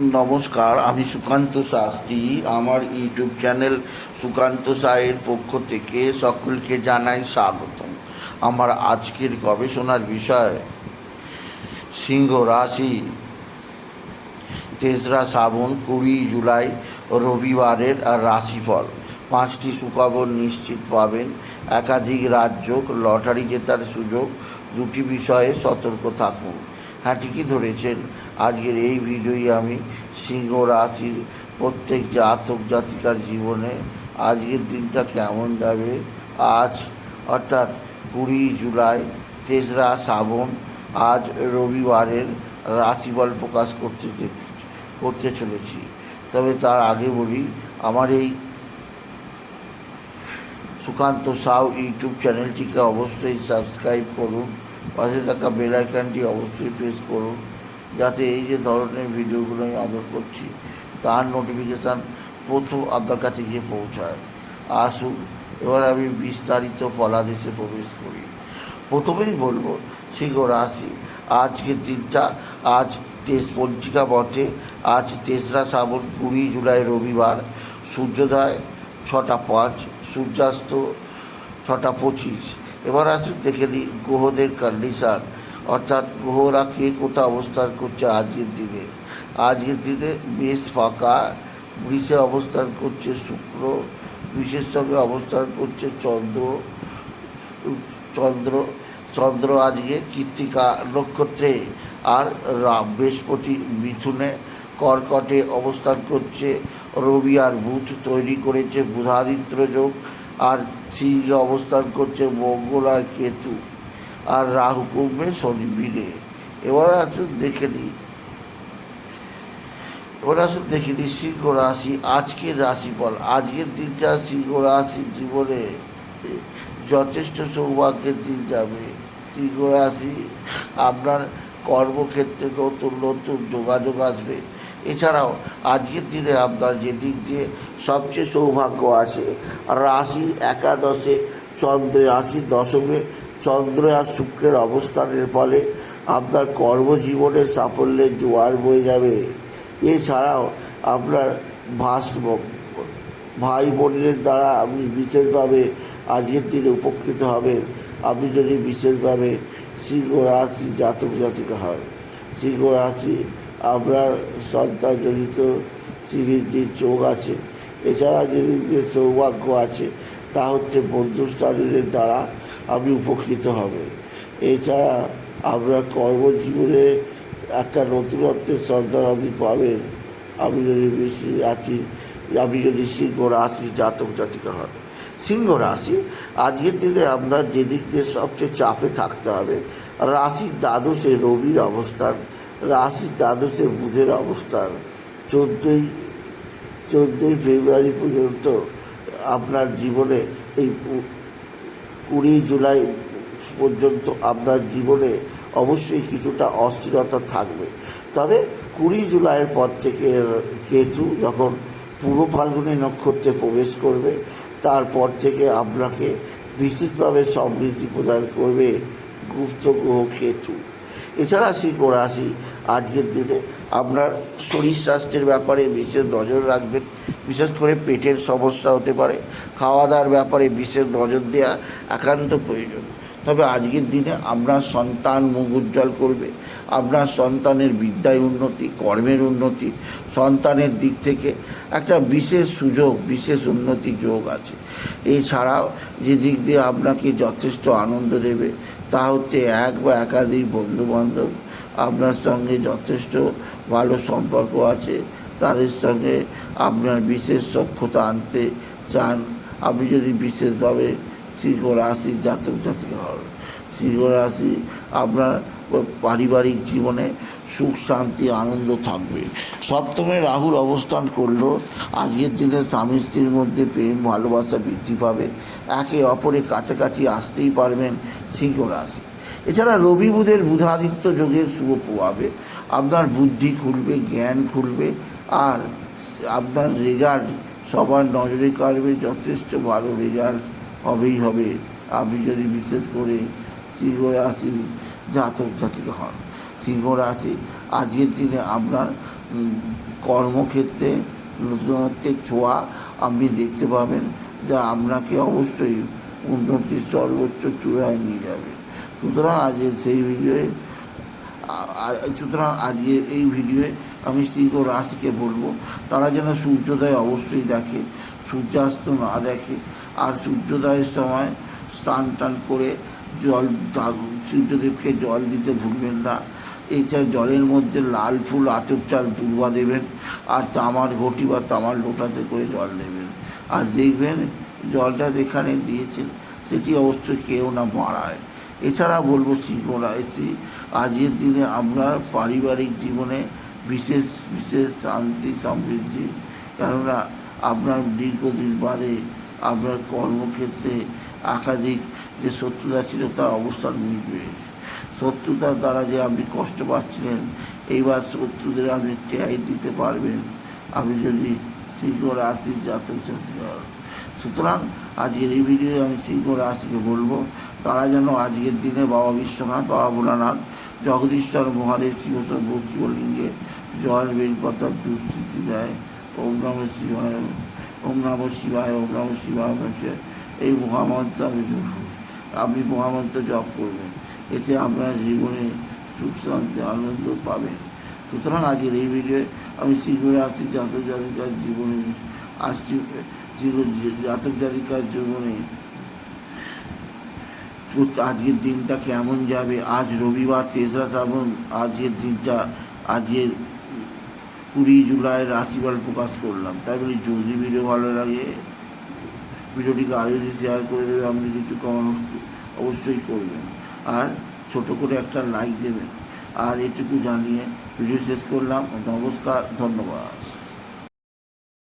নমস্কার, আমি সুকান্ত শাস্ত্রী। আমার ইউটিউব চ্যানেল সুকান্ত সায়ের পক্ষ থেকে সকলকে জানাই স্বাগতম। আমার আজকের গবেষণার বিষয়, সিংহ রাশি। তেসরা শ্রাবণ, কুড়ি জুলাই, রবিবারের আর রাশিফল। পাঁচটি সুখবর নিশ্চিত পাবেন। একাধিক রাজ্য লটারি জেতার সুযোগ। দুটি বিষয়ে সতর্ক থাকুন। ঠিকই ধরেছেন। আজকের এই ভিডিওই আমি সিংহ রাশির প্রত্যেক জাতক জাতিকার জীবনে আজকের দিনটা কেমন যাবে? আজ অর্থাৎ কুড়ি জুলাই, তেসরা শ্রাবণ, আজ রবিবারের রাশিফল প্রকাশ করতে করতে চলেছি। তবে তার আগে বলি, আমার এই সুকান্ত সাউ ইউটিউব চ্যানেলটিকে অবশ্যই সাবস্ক্রাইব করুন। পাশে থাকা বেল আইকনটি অবশ্যই প্রেস করুন, যাতে এই যে ধরনের ভিডিওগুলো আমি আপলোড করছি, তার নোটিফিকেশান প্রথম আপনার কাছে গিয়ে পৌঁছায়। আসুন, এবার আমি বিস্তারিত ফলাদেশে প্রবেশ করি। প্রথমেই বলব, সিংহ রাশি। আজকের দিনটা আজ তেস পঞ্জিকা বটে, আজ তেসরা শ্রাবণ, কুড়ি জুলাই রবিবার। সূর্যোদয়, ছটা পাঁচ, সূর্যাস্ত, ছটা পঁচিশ। এবার আসুন, দেখে নিই গ্রহদের কন্ডিশান অর্থাৎ গ্রহরা কে কোথা অবস্থান করছে আজকের দিনে? আজকের দিনে বেশ ফাঁকা, বৃষে অবস্থান করছে শুক্র বিশেষ সঙ্গে অবস্থান করছে চন্দ্র। চন্দ্র চন্দ্র আজকে কৃত্তিকা নক্ষত্রে। আর বৃহস্পতি মিথুনে কর্কটে অবস্থান করছে। রবি আর বুধ তৈরি করেছে বুধাদিত্য যোগ। আর সিংহে অবস্থান করছে মঙ্গল আর কেতু। আর রাহু কমবে শনি মিলে। এবার আসুন দেখে নিই এবার আসুন দেখে নিই সিংহ রাশি। আজকের রাশিফল। আজকের দিনটা সিংহ রাশির জীবনে যথেষ্ট সৌভাগ্যের দিন যাবে। সিংহ রাশি আপনার কর্মক্ষেত্রে নতুন নতুন যোগাযোগ আসবে। এছাড়াও আজকের দিনে আপনার যে দিক দিয়ে সবচেয়ে সৌভাগ্য আছে, রাশি একাদশে চন্দ্র রাশির দশমে চন্দ্র আর শুক্রের অবস্থানের ফলে আপনার কর্মজীবনে সাফল্যের জোয়ার বয়ে যাবে। এছাড়াও আপনার ভাস ভাই বোনদের দ্বারা আপনি বিশেষভাবে আজকের দিনে উপকৃত হবেন। আপনি যদি বিশেষভাবে সিংহ রাশি জাতক জাতিকা হন, সিংহ রাশি আপনার সন্তান জনিত শ্রীবৃদ্ধির চোখ আছে, এছাড়া যদি যে সৌভাগ্য আছে, তা হচ্ছে বন্ধুস্থানীদের দ্বারা আপনি উপকৃত হবেন। এছাড়া আপনার কর্মজীবনে একটা নতুনত্বের সন্তান আপনি পাবেন। আপনি যদি আছি, আপনি যদি সিংহ রাশি জাতক জাতিকা হন। সিংহ রাশি, আজকের দিনে আপনার যে দিক দিয়ে সবচেয়ে চাপে থাকতে হবে, রাশির দ্বাদশে রবির অবস্থান রাশির দ্বাদশে বুধের অবস্থান। চোদ্দোই চোদ্দোই ফেব্রুয়ারি পর্যন্ত আপনার জীবনে এই কুড়ি জুলাই পর্যন্ত আপনার জীবনে অবশ্যই কিছুটা অস্থিরতা থাকবে। তবে কুড়ি জুলাইয়ের পর থেকে কেতু যখন পূর্ব ফাল্গুনী নক্ষত্রে প্রবেশ করবে, তারপর থেকে আপনাকে বিশেষভাবে সমৃদ্ধি প্রদান করবে গুপ্ত গ্রহ কেতু। এছাড়া সিংহ রাশি আজকের দিনে আপনার শরীর স্বাস্থ্যের ব্যাপারে বিশেষ নজর রাখবেন। বিশেষ করে পেটের সমস্যা হতে পারে। খাওয়া দাওয়ার ব্যাপারে বিশেষ নজর দেওয়া একান্ত প্রয়োজন। তবে আজকের দিনে আপনার সন্তান মুখ উজ্জ্বল করবে। আপনার সন্তানের বিদ্যায় উন্নতি, কর্মের উন্নতি, সন্তানের দিক থেকে একটা বিশেষ সুযোগ, বিশেষ উন্নতি যোগ আছে। এছাড়াও যে দিক দিয়ে আপনাকে যথেষ্ট আনন্দ দেবে তা হচ্ছে এক বা একাধিক বন্ধুবান্ধব আপনার সঙ্গে যথেষ্ট ভালো সম্পর্ক আছে, তাদের সঙ্গে আপনার বিশেষ সক্ষতা আনতে চান। আপনি যদি বিশেষভাবে সিংহ রাশির জাতক জাতিকা হন। সিংহ রাশি, আপনার পারিবারিক জীবনে সুখ, শান্তি, আনন্দ থাকবে। সপ্তমে রাহুর অবস্থান করলেও আজকের দিনে স্বামী স্ত্রীর মধ্যে প্রেম, ভালোবাসা বৃদ্ধি পাবে। একে অপরের কাছাকাছি আসতেই পারবেন সিংহ রাশি। এছাড়া রবি বুধের বুধাদিত্য যোগের শুভ প্রভাবে আপনার বুদ্ধি খুলবে, জ্ঞান খুলবে, আর আপনার রেজাল্ট সবার নজরে কাড়বে। যথেষ্ট ভালো রেজাল্ট হবেই হবে। আপনি যদি বিশেষ করে সিংহ রাশি জাতক জাতিকা হন। সিংহ রাশি আজকের দিনে আপনার কর্মক্ষেত্রে নতুনত্বের ছোঁয়া আপনি দেখতে পাবেন, যা আপনাকে অবশ্যই উন্নতির সর্বোচ্চ চূড়ায় নিয়ে যাবে। সুতরাং আজকের সেই ভিডিওয়ে সুতরাং আজকে এই ভিডিওয়ে আমি সিংহ রাশিকে বলব, তারা যেন সূর্যোদয় অবশ্যই দেখে, সূর্যাস্ত না দেখে, আর সূর্যোদয়ের সময় স্নান টান করে জল সূর্যদেবকে জল দিতে ভুলবেন না। এছাড়া জলের মধ্যে লাল ফুল, আতপ চাল, দুর্বা দেবেন। আর তামার ঘটি বা তামার লোটাতে করে জল দেবেন। আর দেখবেন জলটা যেখানে দিয়েছেন, সেটি অবশ্যই কেউ না মারায়। এছাড়া বলব সিংহরা এসি আজকের দিনে আপনার পারিবারিক জীবনে বিশেষ বিশেষ শান্তি, সমৃদ্ধি। কেননা, আপনার দীর্ঘদিন বাদে আপনার কর্মক্ষেত্রে একাধিক যে শত্রুতা ছিল তার অবস্থান মিটবে শত্রুতার দ্বারা যে আপনি কষ্ট পাচ্ছিলেন, এইবার শত্রুদের আপনি টেয়াই দিতে পারবেন আপনি যদি সিংহ রাশির জাতক জাতিক হন। সুতরাং আজকের এই ভিডিও আমি সিংহ রাশিকে বলব, তারা যেন আজকের দিনে বাবা বিশ্বনাথ, বাবা ভোলানাথ, জগদীশ্বর, মহাদেব শিবসর্ব শিবলিঙ্গে জল বেলপাতার দুস্থিতি দেয় ওম নম শিবায়, ওম নম শিবায়, ওম নম শিবায় এই মহামন্ত্র আমি। আপনি মহামন্ত্র জপ করবেন এতে আপনার জীবনে সুখ, শান্তি, আনন্দ পাবেন। সুতরাং আজকের এই ভিডিওয়ে আমি সিংহ আসছি জাতক জাতিকার জীবনে, আসছি জাতক জাতিকার জীবনে। আজকের দিনটা কেমন যাবে? আজ রবিবার, তেসরা শ্রাবণ, আজকের দিনটা, আজকের কুড়ি জুলাই রাশিফল প্রকাশ করলাম। তাই বলি, যদি ভিডিও ভালো লাগে ভিডিওটিকে আরও যদি শেয়ার করে দেবে। আপনি কিছু কমেন্ট অবশ্যই করবেন। আর ছোট করে একটা লাইক দেবেন। আর এটুকু জানিয়ে ভিডিও শেষ করলাম। নমস্কার, ধন্যবাদ।